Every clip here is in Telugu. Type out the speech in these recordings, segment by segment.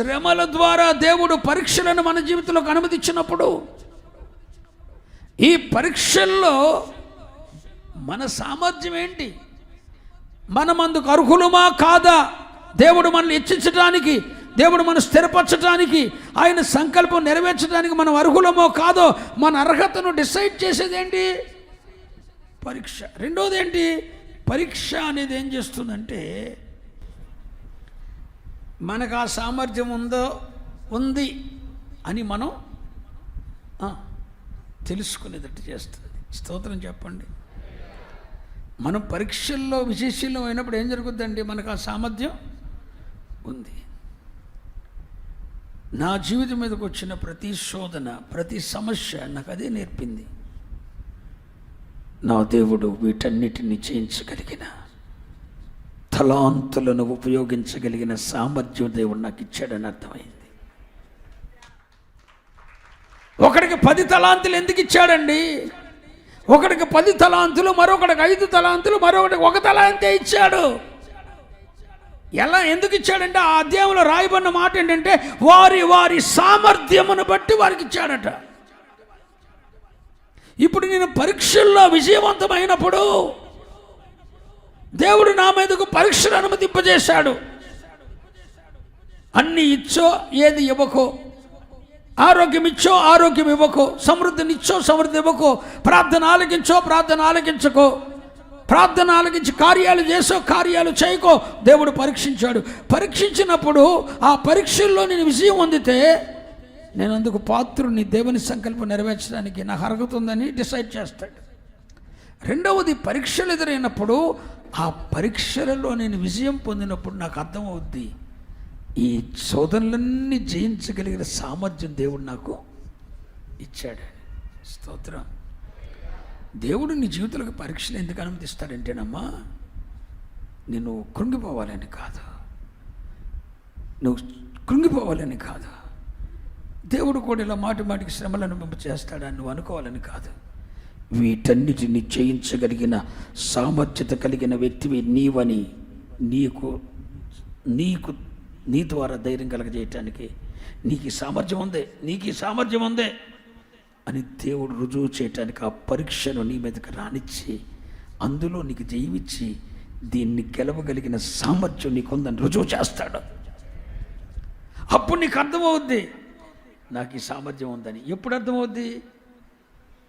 శ్రమల ద్వారా దేవుడు పరీక్షలను మన జీవితంలోకి అనుమతించినప్పుడు ఈ పరీక్షల్లో మన సామర్థ్యం ఏంటి? మనం అందుకు అర్హులమా కాదా? దేవుడు మనల్ని హెచ్చించడానికి దేవుడు మనం స్థిరపరచడానికి ఆయన సంకల్పం నెరవేర్చడానికి మనం అర్హులమో కాదో మన అర్హతను డిసైడ్ చేసేది ఏంటి పరీక్ష. రెండోది ఏంటి పరీక్ష అనేది ఏం చేస్తుందంటే మనకు ఆ సామర్థ్యం ఉందో ఉంది అని మనం తెలుసుకునేటట్టు చేస్తుంది. స్తోత్రం చెప్పండి. మనం పరీక్షల్లో విశేషంలో అయినప్పుడు ఏం జరుగుద్దండి? మనకు ఆ సామర్థ్యం ఉంది. నా జీవితం మీదకి వచ్చిన ప్రతి శోధన ప్రతి సమస్య నాకు అదే నేర్పింది. నా దేవుడు వీటన్నిటిని చేయించగలిగిన తలాంతులను ఉపయోగించగలిగిన సామర్థ్యం దేవుడు నాకు ఇచ్చాడని అర్థమైంది. ఒకడికి పది తలాంతులు ఎందుకు ఇచ్చాడండి? ఒకడికి పది తలాంతులు మరొకడికి ఐదు తలాంతులు మరొకటికి ఒక తలాంతే ఇచ్చాడు. ఎలా ఎందుకు ఇచ్చాడంటే ఆ అధ్యాయంలో రాయబడిన మాట ఏంటంటే వారి వారి సామర్థ్యమును బట్టి వారికి ఇచ్చాడట. ఇప్పుడు నేను పరీక్షల్లో విజయవంతమైనప్పుడు దేవుడు నా మీదకు పరీక్షను అనుమతింపజేశాడు. అన్ని ఇచ్చో ఏది ఇవ్వకో. ఆరోగ్యం ఇచ్చో ఆరోగ్యం ఇవ్వకో. సమృద్ధిని ఇచ్చో సమృద్ధి ఇవ్వకో. ప్రార్థన ఆలకించో ప్రార్థన ఆలకించకో. ప్రార్థన ఆలకించి కార్యాలు చేసో కార్యాలు చేయకో. దేవుడు పరీక్షించాడు. పరీక్షించినప్పుడు ఆ పరీక్షల్లో నేను విజయం పొందితే నేను అందుకు పాత్రుని దేవుని సంకల్పం నెరవేర్చడానికి నాకు అర్హత ఉందని డిసైడ్ చేస్తాడు. రెండవది పరీక్షలు ఎదురైనప్పుడు ఆ పరీక్షలలో నేను విజయం పొందినప్పుడు నాకు అర్థమవుద్ది ఈ శోధనలన్నీ జయించగలిగిన సామర్థ్యం దేవుడు నాకు ఇచ్చాడు. స్తోత్రం. దేవుడు నీ జీవితంలోకి పరీక్షలు ఎందుకు అనుమతిస్తాడంటేనమ్మా నేను కృంగిపోవాలని కాదు. నువ్వు కృంగిపోవాలని కాదు. దేవుడు కూడా ఇలా మాటి మాటికి శ్రమలను అనుభవం చేస్తాడని నువ్వు అనుకోవాలని కాదు. వీటన్నిటిని చేయించగలిగిన సామర్థ్యత కలిగిన వ్యక్తివి నీవని నీకు నీకు నీ ద్వారా ధైర్యం కలగజేయటానికి నీకు ఈ సామర్థ్యం ఉందే నీకు ఈ సామర్థ్యం ఉందే అని దేవుడు రుజువు చేయటానికి ఆ పరీక్షను నీ మీదకి రానిచ్చి అందులో నీకు జయమిచ్చి దీన్ని గెలవగలిగిన సామర్థ్యం నీకుందని రుజువు చేస్తాడు. అప్పుడు నీకు అర్థమవుద్ది నాకు ఈ సామర్థ్యం ఉందని. ఎప్పుడు అర్థమవుద్ది?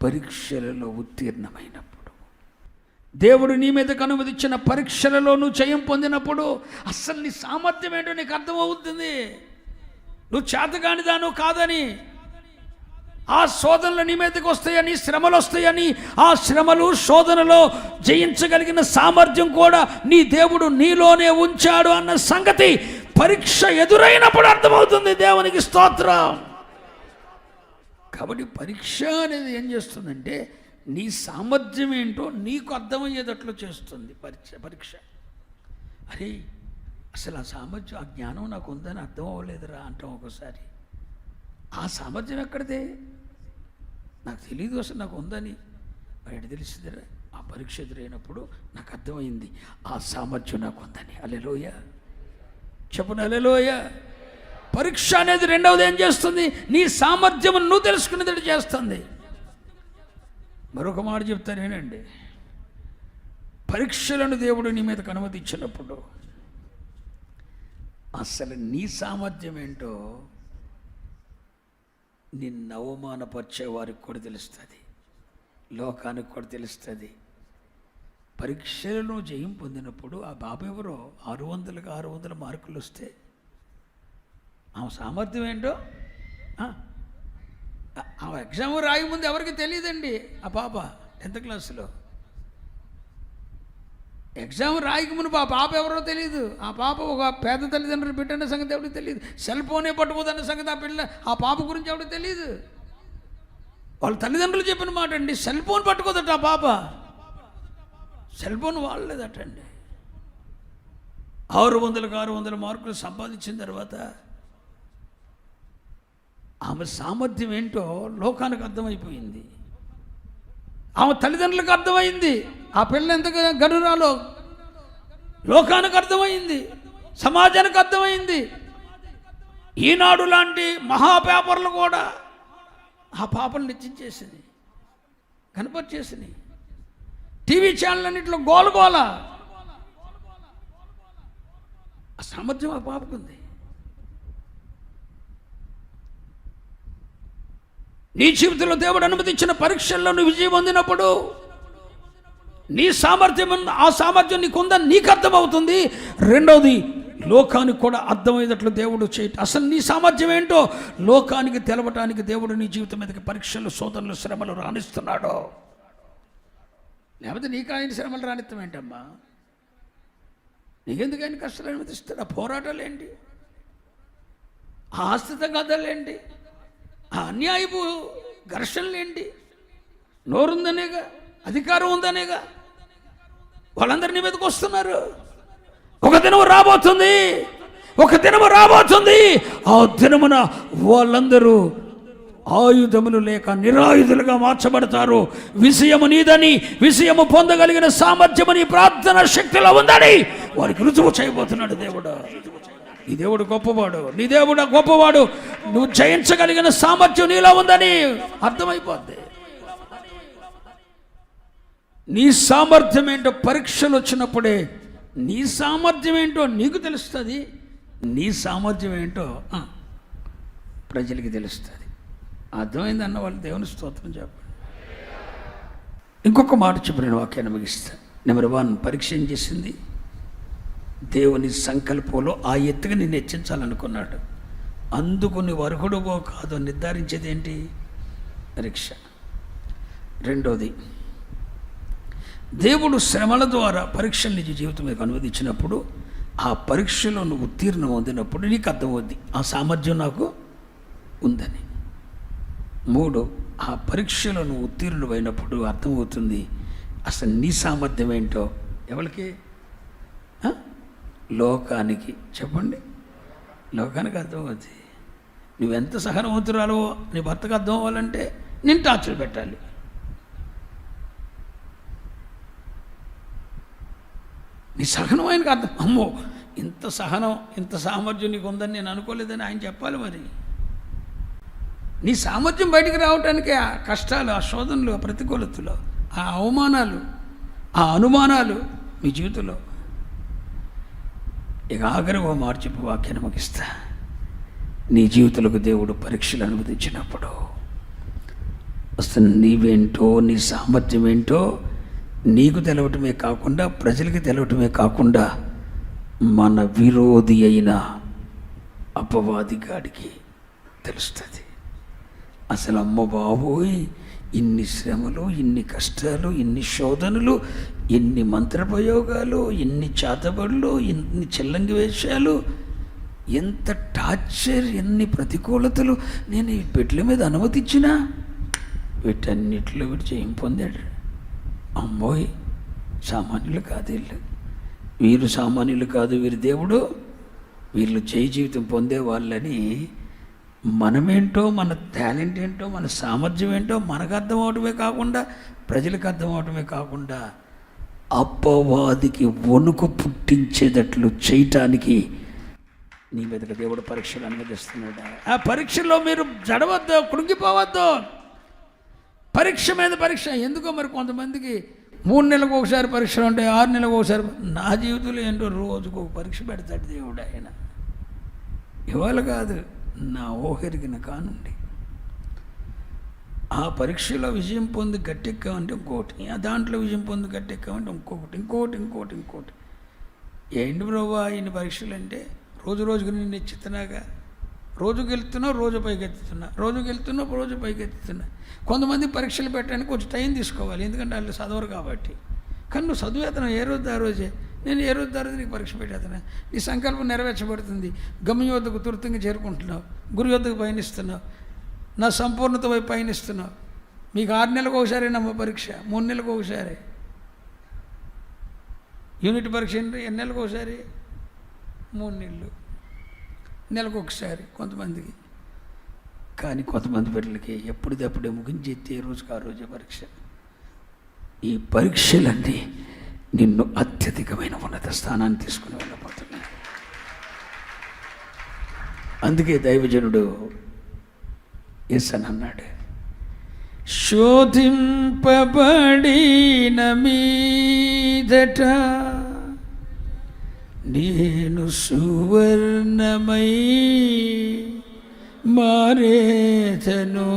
పరీక్షలలో ఉత్తీర్ణమైనప్పుడు. దేవుడు నీ మీద కనుమతిచ్చిన పరీక్షలలో నువ్వు జయం పొందినప్పుడు అస్సలు నీ సామర్థ్యం ఏంటో నీకు అర్థమవుతుంది. నువ్వు చేతగానిదాను కాదని ఆ శోధనలు నీ మీదకి వస్తాయని శ్రమలు వస్తాయని ఆ శ్రమలు శోధనలో జయించగలిగిన సామర్థ్యం కూడా నీ దేవుడు నీలోనే ఉంచాడు అన్న సంగతి పరీక్ష ఎదురైనప్పుడు అర్థమవుతుంది దేవునికి స్తోత్రం. కాబట్టి పరీక్ష అనేది ఏం చేస్తుందంటే నీ సామర్థ్యం ఏంటో నీకు అర్థమయ్యేటట్లు చేస్తుంది పరీక్ష పరీక్ష. అరే అసలు ఆ సామర్థ్యం ఆ జ్ఞానం నాకు ఉందని అర్థం అవ్వలేదురా అంటాం ఒకసారి. ఆ సామర్థ్యం ఎక్కడిదే? నాకు తెలియదు అసలు నాకు ఉందని. బయట తెలిసిందిరా ఆ పరీక్ష ఎదురైనప్పుడు నాకు అర్థమైంది ఆ సామర్థ్యం నాకు ఉందని. అలెలోయ చెప్పును అలెలోయ పరీక్ష అనేది రెండవది ఏం చేస్తుంది? నీ సామర్థ్యం నువ్వు తెలుసుకునేది చేస్తుంది. మరొక మాట చెప్తానేనండి పరీక్షలను దేవుడు నీ మీదకు అనుమతించినప్పుడు అసలు నీ సామర్థ్యం ఏంటో నిన్ను అవమానపరిచే వారికి కూడా తెలుస్తుంది. లోకానికి కూడా తెలుస్తుంది. పరీక్షలను జయం పొందినప్పుడు ఆ బాబు ఎవరో? ఆరు వందలకు ఆరు వందల మార్కులు వస్తే ఆమె సామర్థ్యం ఏంటో? ఆ, ఎగ్జామ్ రాయకముందు ఎవరికి తెలియదండి ఆ పాప టెన్త్ క్లాసులో. ఎగ్జామ్ రాయకముందు ఆ పాప ఎవరో తెలియదు ఆ పాప ఒక పేద తల్లిదండ్రులు బిడ్డన్న సంగతి ఎవరికి తెలియదు సెల్ ఫోనే పట్టుకోదన్న సంగతి ఆ పిల్ల ఆ పాప గురించి ఎవరికి తెలియదు వాళ్ళ తల్లిదండ్రులు చెప్పిన మాట అండి సెల్ ఫోన్ పట్టుకోదట ఆ పాప. సెల్ ఫోన్ వాడలేదటండి. ఆరు వందలకు ఆరు వందల మార్కులు సంపాదించిన తర్వాత ఆమె సామర్థ్యం ఏంటో లోకానికి అర్థమైపోయింది. ఆమె తల్లిదండ్రులకు అర్థమైంది. ఆ పిల్ల ఎంత గనురాలో లోకానికి అర్థమైంది. సమాజానికి అర్థమైంది. ఈనాడు లాంటి మహా పేపర్లు కూడా ఆ పాపలు నిశ్చించేసింది కనపరిచేసినాయి. టీవీ ఛానల్ అన్నింటిలో గోలగోల ఆ సామర్థ్యం ఆ పాపకుంది. నీ జీవితంలో దేవుడు అనుమతించిన పరీక్షల్లో నువ్వు విజయం పొందినప్పుడు నీ సామర్థ్యం ఆ సామర్థ్యం నీకుందని నీకు అర్థమవుతుంది. రెండవది లోకానికి కూడా అర్థమయ్యేటట్లు దేవుడు చేయట అసలు నీ సామర్థ్యం ఏంటో? లోకానికి తెలవటానికి దేవుడు నీ జీవితం మీదకి పరీక్షలు శోధనలు శ్రమలు రాణిస్తున్నాడు. లేకపోతే నీకు ఆయన శ్రమలు రానిత్తం ఏంటమ్మా? నీకెందుకు ఆయన కష్టాలు అనుమతిస్తాడు ఆ పోరాటాలు ఏంటి? ఆ ఆస్తిత కథలేంటి ఆ అన్యాయపు ఘర్షణలు ఏంటి? నోరుందనేగా? అధికారం ఉందనేగా? వాళ్ళందరి నీ మీదకి వస్తున్నారు. ఒక దినము రాబోతుంది. ఒక దినము రాబోతుంది. ఆ దినమున వాళ్ళందరూ ఆయుధములు లేక నిరాయుధులుగా మార్చబడతారు. విషయము నీదని విషయము పొందగలిగిన సామర్థ్యము నీ ప్రార్థన శక్తిలో ఉందని వారికి రుజువు చేయబోతున్నాడు దేవుడు. ఈ దేవుడు గొప్పవాడు నీ దేవుడు గొప్పవాడు. నువ్వు జయించగలిగిన సామర్థ్యం నీలో ఉందని అర్థమైపోద్ది. నీ సామర్థ్యం ఏంటో పరీక్షలు వచ్చినప్పుడే నీ సామర్థ్యం ఏంటో నీకు తెలుస్తుంది నీ సామర్థ్యం ఏంటో ప్రజలకి తెలుస్తుంది. అర్థమైంది అన్న వాళ్ళు దేవుని స్తోత్రం చెప్పండి ఇంకొక మాట చెప్పిన వాక్యాన్ని ముగిస్తా. నెంబర్ వన్ పరీక్ష ఏం చేసింది? దేవుని సంకల్పంలో ఆ ఎత్తుగా నిన్ను హెచ్చించాలనుకున్నాడు. అందుకు నువ్వు అర్హుడువో కాదో నిర్ధారించేది ఏంటి? పరీక్ష రెండోది దేవుడు శ్రమల ద్వారా పరీక్షలు నీ జీవితం మీకు అనువదించినప్పుడు ఆ పరీక్షలో నువ్వు ఉత్తీర్ణం పొందినప్పుడు నీకు అర్థమవుద్ది. ఆ సామర్థ్యం నాకు ఉందని. మూడు ఆ పరీక్షలో నువ్వు ఉత్తీర్ణుడు అయినప్పుడు అర్థమవుతుంది. అసలు నీ సామర్థ్యం ఏంటో ఎవరికి? లోకానికి చెప్పండి. లోకానికి అర్థమవుతుంది నువ్వెంత సహనవంతురాలో నీ భర్తకు అర్థం అవ్వాలంటే నేను టార్చర్ పెట్టాలి. నీ సహనం ఆయనకు అర్థం. అమ్మో ఇంత సహనం ఇంత సామర్థ్యం నీకు ఉందని నేను అనుకోలేదని ఆయన చెప్పాలి మరి. నీ సామర్థ్యం బయటికి రావటానికి ఆ కష్టాలు ఆ శోధనలు ఆ ప్రతికూలతలు ఆ అవమానాలు ఆ అనుమానాలు మీ జీవితంలో ఇక ఆఖరి ఓ మార్చిపు వాక్యాన్ని ముగిస్తా. నీ జీవితాలకు దేవుడు పరీక్షలు అనుమతించినప్పుడు అసలు నీవేంటో నీ సామర్థ్యం ఏంటో నీకు తెలవటమే కాకుండా ప్రజలకి తెలవటమే కాకుండా మన విరోధి అయిన అపవాది గాడికి తెలుస్తుంది. అసలు అమ్మ బాబోయ్ ఇన్ని శ్రమలు ఇన్ని కష్టాలు ఇన్ని శోధనలు ఎన్ని మంత్రప్రయోగాలు ఎన్ని చేతబడులు ఎన్ని చెల్లంగి వేషాలు ఎంత టార్చర్ ఎన్ని ప్రతికూలతలు నేను ఈ బిడ్డల మీద అనుమతించినా వీటన్నిటిలో వీడు జయం పొందాడు? అమ్మోయ్ సామాన్యులు కాదు వీళ్ళు. వీరు సామాన్యులు కాదు వీరి దేవుడు. వీళ్ళు జయ జీవితం పొందే వాళ్ళని మనమేంటో మన టాలెంట్ ఏంటో మన సామర్థ్యం ఏంటో మనకు అర్థం అవటమే కాకుండా ప్రజలకు అర్థం అవటమే కాకుండా అప్పవాదికి వణుకు పుట్టించేటట్లు చేయటానికి నీ మీదకి దేవుడు పరీక్షలు అనుమతిస్తున్నాడు? ఆ పరీక్షలో మీరు జడవద్దు కృంగిపోవద్దు. పరీక్ష మీద పరీక్ష. ఎందుకో మరి కొంతమందికి మూడు నెలలకు ఒకసారి పరీక్షలు ఉంటాయి ఆరు నెలలకు ఒకసారి నా జీవితంలో ఏంటో రోజుకు ఒక పరీక్ష పెడతాడు దేవుడు ఆయన. ఇవాళ కాదు. నా ఓహెరిగిన కానుండి. ఆ పరీక్షలో విజయం పొంది గట్టెక్కామంటే ఇంకోటి ఆ దాంట్లో విజయం పొంది గట్టెక్కామంటే ఇంకొకటి ఇంకోటి ఇంకోటి ఇంకోటి. ఏంటి బ్రోవా ఇన్ని పరీక్షలు అంటే రోజు రోజుకు నేను ఎచ్చుతున్నాగా రోజుకి వెళ్తున్నా రోజు పైకి ఎత్తుతున్నా. రోజుకి వెళ్తున్నా రోజు పైకి ఎత్తుతున్నా. కొంతమంది పరీక్షలు పెట్టడానికి కొంచెం టైం తీసుకోవాలి ఎందుకంటే వాళ్ళు చదవరు కాబట్టి. కానీ నువ్వు చదివేతనం ఏ రోజు ఆ రోజే? నేను ఏ రోజు తర్వాత నీకు పరీక్ష పెట్టేతను నీ సంకల్పం నెరవేర్చబడుతుంది. గమ్యోద్దకు తుర్తంగా చేరుకుంటున్నావు. గురు వద్దకు పయనిస్తున్నావు. నా సంపూర్ణత వైపు పయనిస్తున్నావు. మీకు ఆరు నెలలకు ఒకసారి నమ్మ పరీక్ష. మూడు నెలలకు ఒకసారి. యూనిట్ పరీక్ష ఎన్ని ఎన్ని నెలలకు ఒకసారి? మూడు నెలలు. నెలకు ఒకసారి కొంతమందికి. కానీ కొంతమంది బిడ్డలకి ఎప్పుడిదప్పుడే ముగించి ఏ రోజుకి ఆ రోజే పరీక్ష. ఈ పరీక్షలన్నీ నిన్ను అత్యధికమైన ఉన్నత స్థానాన్ని తీసుకుని వెళ్ళబోతున్నాయి అందుకే దైవజనుడు ఎస్ అని అన్నాడు శోధింపబడిన మీదట నేను సువర్ణమై మారేతను